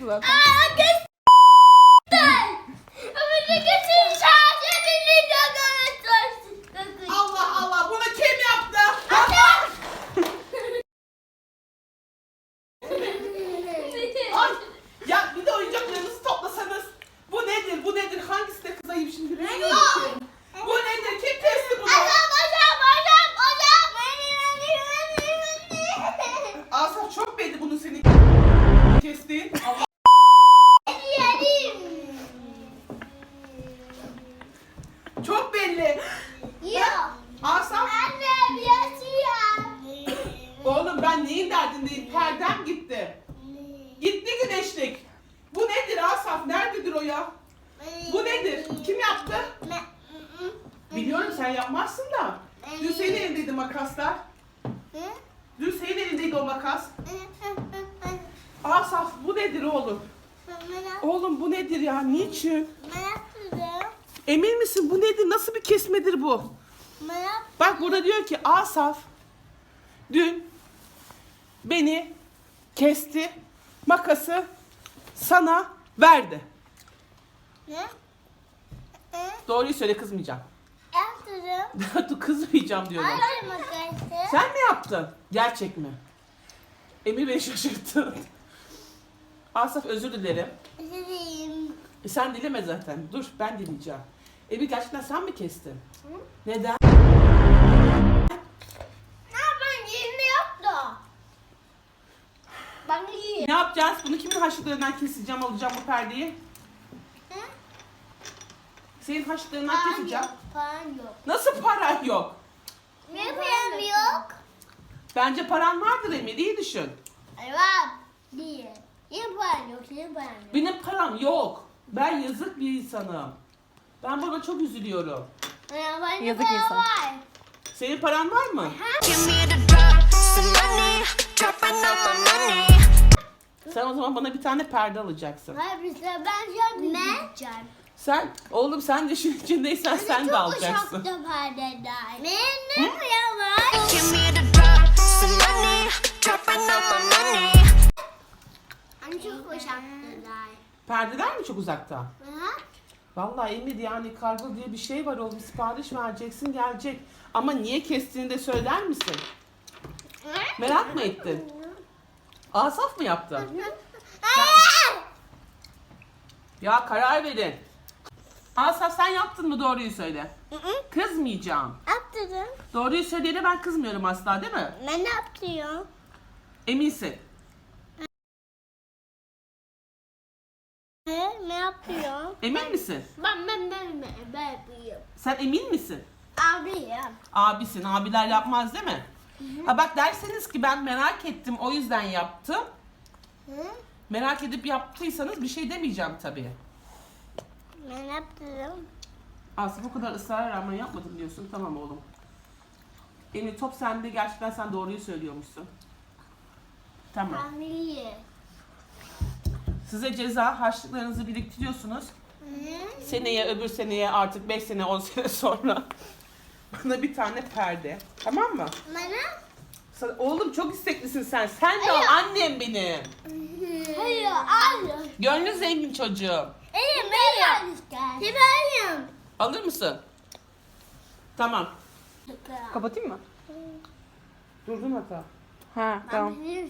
kestik zaten. Aa göster. Ama ne göster? Şahane bir göster. Allah Allah bunu kim yaptı? Ay ya bir de oyuncaklarınızı toplasanız. Bu nedir? Bu nedir? Hangisi de kız ayıp şimdi? bilmiyorum ki. Bu nedir? Kim kesti bunu? Asaf çok belli bunu senin kestiğin. Allah Yedim. çok belli. Yok. Asaf Annem yatıyor. oğlum ben neyin derdindeyim? Perdem gitti. Gitti güneşlik. Bu nedir Asaf? Nerededir o ya? Bu nedir? Kim yaptı? Biliyorum sen yapmazsın da. Dün senin elindeydi makaslar. Dün senin elindeydi o makas. Asaf bu nedir oğlum? Oğlum bu nedir ya? Niçin? Emin misin bu nedir? Nasıl bir kesmedir bu? Bak burada diyor ki Asaf dün beni kesti, makası sana verdi. Doğruyu söyle kızmayacağım. Dur kızmayacağım diyorum. Sen mi yaptın? Gerçek mi? Emir beni şaşırttın. Asaf özür dilerim. E sen dileme zaten. Dur ben dileyeceğim. Emir gerçekten sen mi kestin? Neden? Ne yapacağız? Bunu kimin haşlıklarından keseceğim alacağım bu perdeyi? Senin haşlıklarından keseceğim. Nasıl paran yok? Ne param yok? Bence paran vardır Emir. iyi düşün. Evet. Değil. Niye param yok? Niye param yok? Benim param yok. Ben yazık bir insanım. Ben buna çok üzülüyorum. Yazık insan. var. Senin paran var mı? Sen o zaman bana bir tane perde alacaksın. Hayır biz de ben şarkı gideceğim. Sen, oğlum sen de işin içindeysen sen de alacaksın. Çok uçakta perdeden. Ne çok uçakta mi çok uzakta? Aha. Vallahi Emir yani kargo diye bir şey var oğlum. Sipariş vereceksin gelecek. Ama niye kestiğini de söyler misin? Merak mı ettin? Asaf mı yaptı? Hayır. Ya karar verin. Asaf sen yaptın mı doğruyu söyle. Kızmayacağım. Yaptırdım. Doğruyu söyleyene ben kızmıyorum asla değil mi? Ben yaptırıyorum? Eminsin. He, ne yapıyorum? Emin misin? Ben ben ben ben ben yapıyorum. Sen emin misin? Abiyim. Abisin. Abiler yapmaz değil mi? Ha bak derseniz ki ben merak ettim o yüzden yaptım. Hı? Merak edip yaptıysanız bir şey demeyeceğim tabii. Ben yaptırdım. Asif o kadar ısrara rağmen yapmadım diyorsun. Tamam oğlum. Emir top sende. Gerçekten sen doğruyu söylüyormuşsun. Tamam. Abiye. Size ceza harçlıklarınızı biriktiriyorsunuz. Hı? Seneye öbür seneye artık 5 sene 10 sene sonra bana bir tane perde. Tamam mı? Bana? Oğlum çok isteklisin sen. Sen de al annem benim. Hayır, hayır. Gönlü zengin çocuğum. Elim, elim. Hiberim. Alır mısın? Tamam. Kapatayım mı? Durdun hata. Ha tamam. Ben